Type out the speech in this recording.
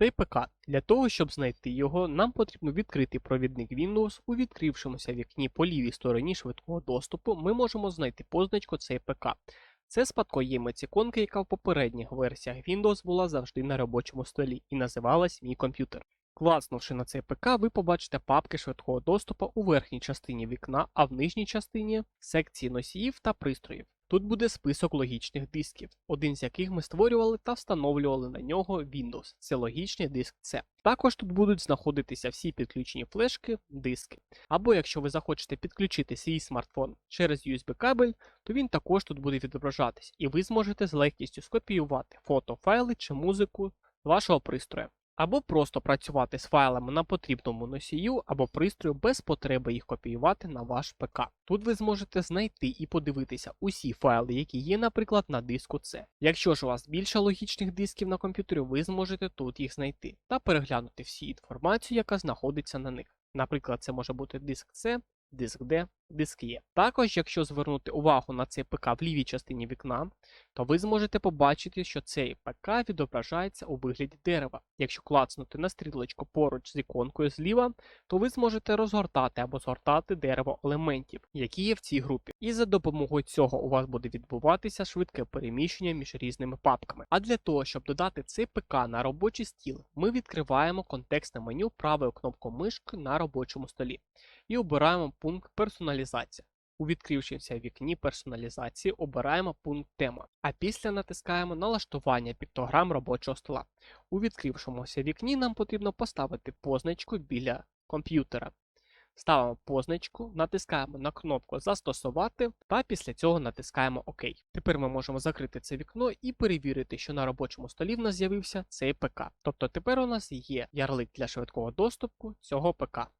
Цей ПК. Для того, щоб знайти його, нам потрібно відкрити провідник Windows. У відкрившомуся вікні по лівій стороні швидкого доступу ми можемо знайти позначку цей ПК. Це спадкоємець іконки, яка в попередніх версіях Windows була завжди на робочому столі і називалась Мій комп'ютер. Класнувши на цей ПК, ви побачите папки швидкого доступу у верхній частині вікна, а в нижній частині секції носіїв та пристроїв. Тут буде список логічних дисків, один з яких ми створювали та встановлювали на нього Windows. Це логічний диск C. Також тут будуть знаходитися всі підключені флешки, диски. Або якщо ви захочете підключити свій смартфон через USB кабель, то він також тут буде відображатись, і ви зможете з легкістю скопіювати фото, файли чи музику вашого пристрою. Або просто працювати з файлами на потрібному носію або пристрою без потреби їх копіювати на ваш ПК. Тут ви зможете знайти і подивитися усі файли, які є, наприклад, на диску C. Якщо ж у вас більше логічних дисків на комп'ютері, ви зможете тут їх знайти та переглянути всі інформацію, яка знаходиться на них. Наприклад, це може бути диск C, диск D, диск Е. Також, якщо звернути увагу на цей ПК в лівій частині вікна, то ви зможете побачити, що цей ПК відображається у вигляді дерева. Якщо клацнути на стрілочку поруч з іконкою зліва, то ви зможете розгортати або згортати дерево елементів, які є в цій групі. І за допомогою цього у вас буде відбуватися швидке переміщення між різними папками. А для того, щоб додати цей ПК на робочий стіл, ми відкриваємо контекстне меню правою кнопкою мишки на робочому столі і обираємо пункт персоналізація. У відкрившемся вікні персоналізації обираємо пункт тема, а після натискаємо налаштування піктограм робочого стола. У відкрившомуся вікні нам потрібно поставити позначку біля комп'ютера. Ставимо позначку, натискаємо на кнопку Застосувати та після цього натискаємо ОК. Тепер ми можемо закрити це вікно і перевірити, що на робочому столі в нас з'явився цей ПК. Тобто тепер у нас є ярлик для швидкого доступу цього ПК.